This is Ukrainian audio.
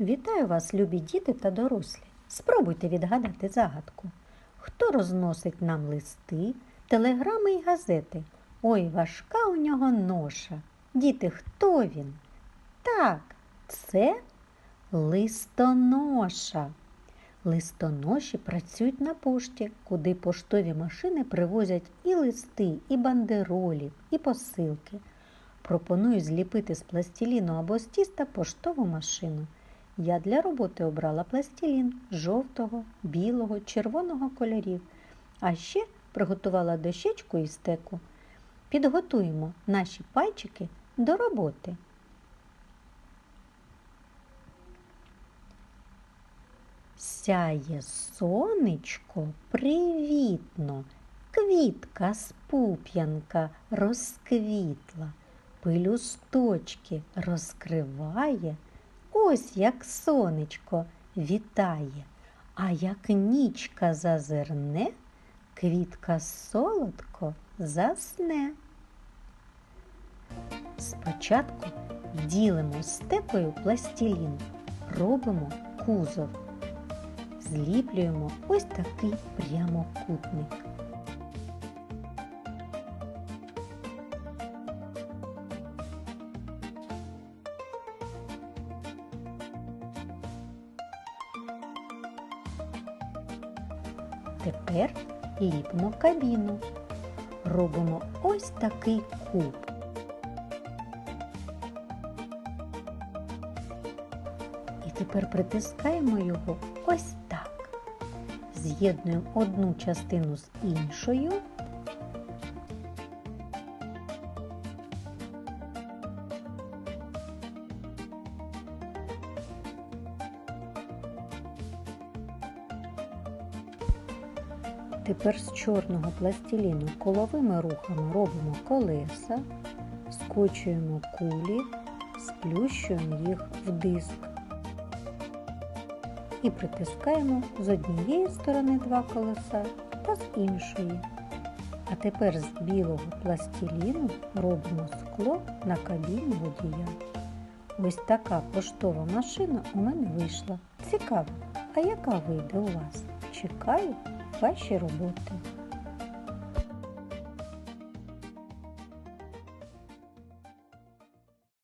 Вітаю вас, любі діти та дорослі. Спробуйте відгадати загадку. Хто розносить нам листи, телеграми й газети? Ой, важка у нього ноша. Діти, хто він? Так, це листоноша. Листоноші працюють на пошті, куди поштові машини привозять і листи, і бандеролі, і посилки. Пропоную зліпити з пластиліну або з тіста поштову машину. Я для роботи обрала пластилін жовтого, білого, червоного кольорів, а ще приготувала дощечку і стеку. Підготуємо наші пальчики до роботи. Сяє сонечко привітно, квітка з пуп'янка розквітла, пилюсточки розкриває, ось як сонечко вітає, а як нічка зазирне, квітка солодко засне. Спочатку ділимо стекою пластилін, робимо кузов. Зліплюємо ось такий прямокутник. Тепер ліпимо кабіну. Робимо ось такий куб. І тепер притискаємо його ось так. З'єднуємо одну частину з іншою. Тепер з чорного пластиліну коловими рухами робимо колеса, скочуємо кулі, сплющуємо їх в диск і притискаємо з однієї сторони два колеса та з іншої. А тепер з білого пластиліну робимо скло на кабіні водія. Ось така поштова машина у мене вийшла. Цікаво, а яка вийде у вас? Чекаю ваші роботи.